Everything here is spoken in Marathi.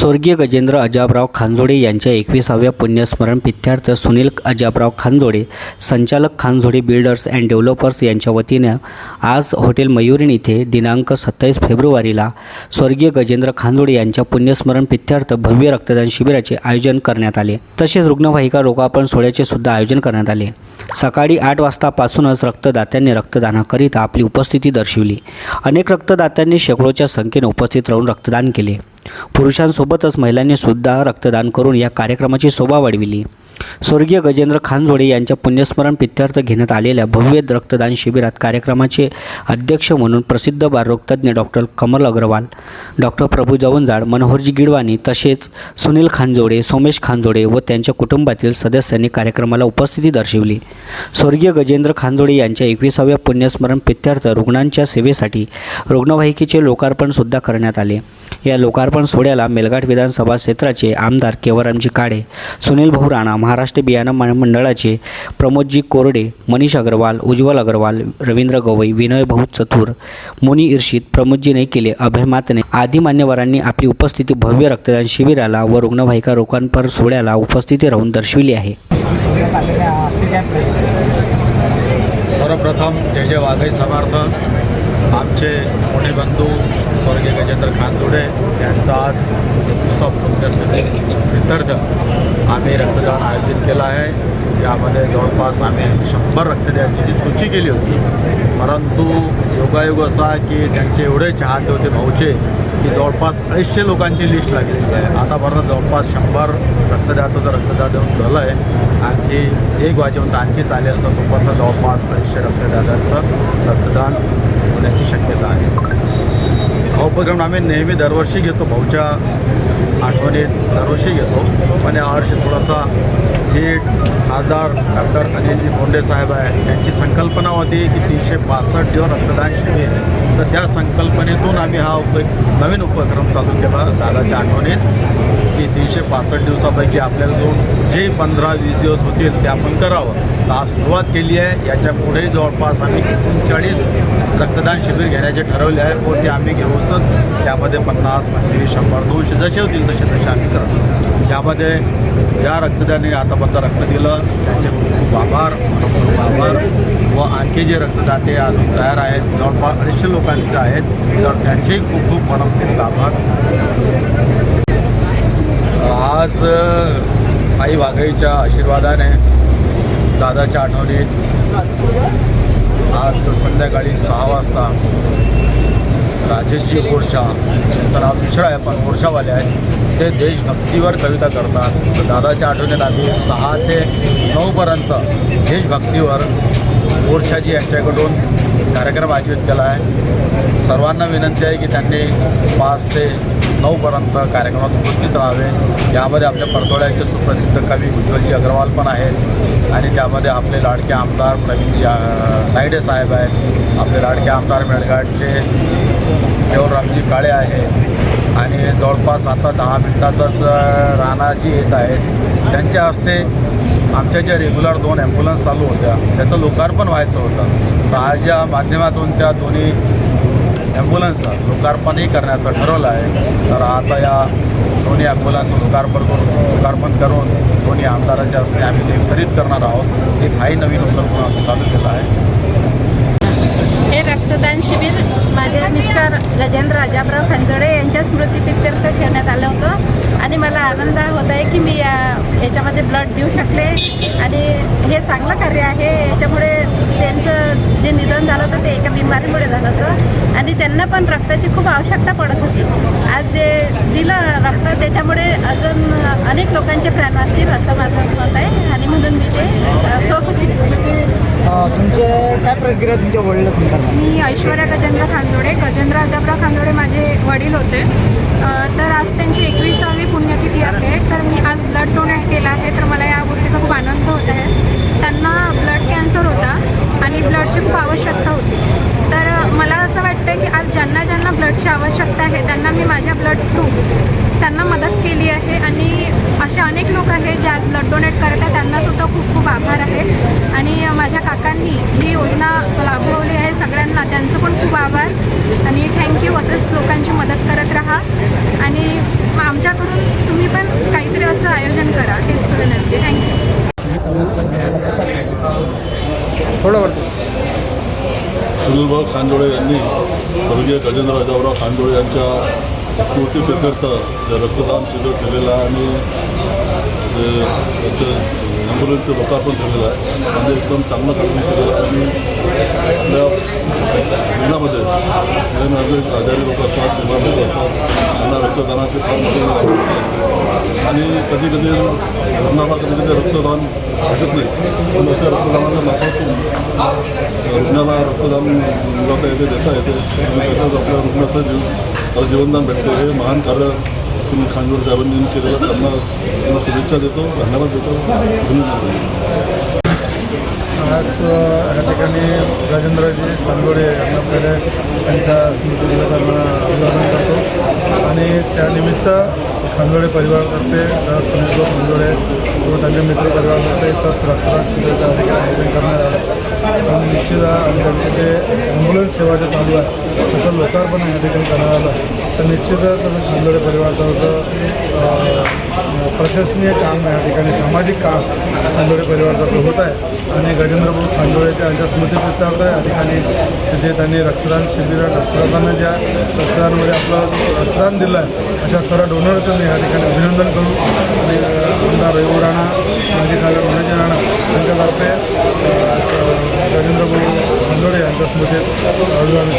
स्वर्गीय गजेंद्र अजाबराव खानजोडे यांच्या एकविसाव्या पुण्यस्मरण पित्यार्थ सुनील अजाबराव खानजोडे संचालक खानजोडे बिल्डर्स अँड डेव्हलपर्स यांच्या वतीनं आज हॉटेल मयुरीन इथे दिनांक सत्तावीस फेब्रुवारीला स्वर्गीय गजेंद्र खानजोडे यांच्या पुण्यस्मरण पित्यार्थ भव्य रक्तदान शिबिराचे आयोजन करण्यात आले. तसेच रुग्णवाहिका रोगापण सोहळ्याचे सुद्धा आयोजन करण्यात आले. सकाळी आठ वाजतापासूनच रक्तदात्यांनी रक्तदानाकरिता आपली उपस्थिती दर्शविली. अनेक रक्तदात्यांनी शेकडोच्या संख्येने उपस्थित राहून रक्तदान केले. पुरुषांसोबतच महिलांनी सुद्धा रक्तदान करून या कार्यक्रमाची शोभा वाढविली. स्वर्गीय गजेंद्र खानजोडे यांच्या पुण्यस्मरण प्रित्यर्थ घेण्यात आलेल्या भव्य रक्तदान शिबिरात कार्यक्रमाचे अध्यक्ष म्हणून प्रसिद्ध बालरोगतज्ञ डॉक्टर कमल अग्रवाल डॉक्टर प्रभू जवंजाळ मनोहरजी गिडवाणी तसेच सुनील खानजोडे सोमेश खानजोडे व त्यांच्या कुटुंबातील सदस्यांनी कार्यक्रमाला उपस्थिती दर्शवली. स्वर्गीय गजेंद्र खानजोडे यांच्या एकविसाव्या पुण्यस्मरण प्रित्यर्थ रुग्णांच्या सेवेसाठी रुग्णवाहिकेचे लोकार्पणसुद्धा करण्यात आले. या लोकार्पण सोहळ्याला मेलघाट विधानसभा क्षेत्राचे आमदार केवरामजी काळे सुनील भाऊ राणा महाराष्ट्र बियाणं मंडळाचे प्रमोदजी कोरडे मनीष अग्रवाल उज्ज्वल अग्रवाल रवींद्र गवई विनय भाऊ चतुर मुनी इर्षित प्रमोदजी केले अभय मातने आदी मान्यवरांनी आपली उपस्थिती भव्य रक्तदान शिबिराला व रुग्णवाहिका लोकार्पण सोहळ्याला उपस्थिती राहून दर्शविली आहे. सर्वप्रथम जय जय वाघई समर्थ. आमचे मोठे बंधू स्वर्गीय गजेंद्र खानजोडे यांचा आज एकविसा पुण्यस्मृती प्रित्यर्थ आम्ही रक्तदान आयोजित केलं आहे. यामध्ये जवळपास आम्ही शंभर रक्तदानाची जी सूची केली होती परंतु योगायोग असा की त्यांचे एवढे चाहते होते भाऊचे की जवळपास अडीचशे लोकांची लिस्ट लागलेली आहे आतापर्यंत जवळपास शंभर रक्तदाचं जर रक्तदान देऊन झालं आहे आणखी एक वाजेपर्यंत आणखी चालेल तर तोपर्यंत जवळपास अडीचशे रक्तदात्यांचं रक्तदान होण्याची शक्यता आहे हा उपक्रम आम्ही नेहमी दरवर्षी घेतो. भाऊच्या आठवणीत दरवर्षी घेतो. पण यावर्षी थोडासा जे खासदार डॉक्टर अनिलजी बोंडे साहेब आहे. त्यांची संकल्पना होती की तीनशे पासष्ट दिवस रक्तदान शिबिर. तर त्या संकल्पनेतून आम्ही हा उप नवीन उपक्रम चालू केला दादाच्या आठवणीत की तीनशे पासष्ट दिवसापैकी आपल्याला जो जे पंधरा वीस दिवस होतील ते आपण करावं. तर आज सुरुवात केली आहे. याच्यापुढे जवळपास आम्ही एकोणचाळीस रक्तदान शिबिर घेण्याचे ठरवले आहे. व ते आम्ही घेऊनच त्यामध्ये पन्नास पंचवीस शंभर दोनशे जसे होतील तसे तसे आम्ही करतो त्यामध्ये ज्या रक्तदानी आतापर्यंत रक्त दिलं त्यांचे खूप खूप आभार मनपूर्वक आभार. व आणखी जे रक्तदाते अजून तयार आहेत जवळपास अडीचशे लोकांचे आहेत तर त्यांचेही खूप खूप मनपूर्वक आभार. आज आई वाघाईच्या आशीर्वादाने दादाच्या आठवणीत आज संध्याकाळी सहा वाजता राजेशजी ओरछा त्यांचं नाव मिश्रा आहे पण ओरछावाले आहेत. ते देशभक्तीवर कविता करतात. दादाच्या आठवणीत आम्ही सहा ते नऊपर्यंत देशभक्तीवर गोरछाजी यांच्याकडून कार्यक्रम आयोजित केला आहे. सर्वांना विनंती आहे की त्यांनी पाच ते नऊपर्यंत कार्यक्रमात उपस्थित राहावे. यामध्ये आपल्या परतोळ्याचे सुप्रसिद्ध कवी उज्ज्वलजी अग्रवाल पण आहेत. आणि त्यामध्ये आपले लाडके आमदार प्रवीणजी नायडे साहेब आहेत. आपले लाडके आमदार मेळघाटचे देवरामजी काळे आहे आणि जवळपास आता दहा मिनटातच राणाजी येत आहेत. त्यांच्या हस्ते आमच्या ज्या रेग्युलर दोन ॲम्ब्युलन्स चालू होत्या त्याचं लोकार्पण व्हायचं होतं. तर आज या माध्यमातून त्या दोन्ही ॲम्ब्युलन्सचं लोकार्पणही करण्याचं ठरवलं आहे. तर आता या दोन्ही ॲम्ब्युलन्स लोकार्पण करून लोकार्पण करून दोन्ही आमदाराच्या हस्ते आम्ही ते खरीद करणार आहोत. एक हाही नवीन उपक्रम आम्ही चालू केला आहे. हे रक्तदान शिबिर माझे मिस्टर गजेंद्र अजाबराव खांजोडे यांच्या स्मृतीप्रित्यर्थ ठेवण्यात आलं होतं. आणि मला आनंद होत आहे की मी या याच्यामध्ये ब्लड देऊ शकले. आणि हे चांगलं कार्य आहे. याच्यामुळे त्यांचं जे निधन झालं होतं ते एका बिमारीमुळे झालं होतं. आणि त्यांना पण रक्ताची खूप आवश्यकता पडत होती. आज जे दिलं रक्त त्याच्यामुळे अजून अनेक लोकांचे प्राण वाचतील असं माझं मत आहे. आणि म्हणून मी ते स्वखुशी तुमचे काय प्रक्रिया तुमच्या वडील मी ऐश्वर्या गजेंद्र खांदोडे. गजेंद्र अजब्रा खांदोडे माझे वडील होते. अ, तर आज त्यांची एकविसावी पुण्यतिथी आहे. तर मी आज ब्लड डोनेट केलं आहे. तर मला या गोष्टीचा खूप आनंद होत आहे. त्यांना ब्लड कॅन्सर होता आणि ब्लडची खूप आवश्यकता होती. तर अ, मला असं वाटतं की आज ज्यांना ज्यांना ब्लडची आवश्यकता आहे त्यांना मी माझ्या ब्लड थ्रू त्यांना मदत केली आहे आणि असे अनेक लोक आहेत जे आज ब्लड डोनेट करत आहेत. त्यांनासुद्धा खूप खूप आभार आहे. आणि माझ्या काकांनी ही योजना राबवली आहे सगळ्यांना त्यांचं पण खूप आभार. आणि थँक्यू असंच लोकांची मदत करत राहा. आणि आमच्याकडून आयोजन करा. हेच विनंती. थँक्यू थोडं वरती सुनीलभाऊ खांडोळे यांनी स्वर्गीय गजेंद्र राजावराव खांडोळे यांच्या स्मृतीप्रित्यर्थ जे रक्तदान शिबिर केलेलं आहे आणि त्याचं ॲम्ब्युलन्सचं लोकार्पण केलेलं आहे म्हणजे एकदम चांगलं काम केलेलं आहे. आणि आपल्या जिल्ह्यामध्ये नवीन आजारी आजारी लोक असतात बिमार लोक असतात त्यांना रक्तदानाची फार मोठी आणि कधी कधी रुग्णाला कधी कधी रक्तदान भेटत नाही. पण अशा रक्तदानाच्या माध्यमातून रुग्णाला रक्तदान मिळवता येते देता येते. आणि त्याच्यात आपल्या रुग्णाचा जीव त्याला जीवनदान भेटतो हे महान कार्य सुनील खांडवर साहेबांनी केलेलं त्यांना त्यांना शुभेच्छा देतो धन्यवाद देतो. धन्यवाद आज या ठिकाणी राजेंद्रजी खांदोडे यांना पहिले त्यांच्या स्मृतीदिनाला अभिवादन करतो. आणि त्यानिमित्त खांदोडे परिवारातर्फे अ, समुद्र खांदोडे व त्यांच्या मित्र परिवारातर्फे इथं रक्तदान शिबिराचं ठिकाणी आयोजन करण्यात आलं. निश्चित आणि त्यांचे जे ॲम्ब्युलन्स सेवा जे चालू आहे. त्याचं लोकार्पण या ठिकाणी करण्यात आलं. तर निश्चितच खांदोडे परिवाराचं प्रशासनीय काम या ठिकाणी सामाजिक काम खांदोळे परिवाराचं होत आहे. आणि गजेंद्रभाऊ खांदोळेच्या यांच्या स्मृतीप्रित्यार्थ या ठिकाणी जे त्यांनी रक्तदान शिबिर रक्तदानानं ज्या रक्तदानामध्ये आपलं रक्तदान दिलं आहे अशा सर्व डोनरचं मी या ठिकाणी अभिनंदन करू आणि उनका विवरण अनधिकार होने जाना उनके घर पे नरेंद्र मोदी अंदर अंतस्मृति अभिवादन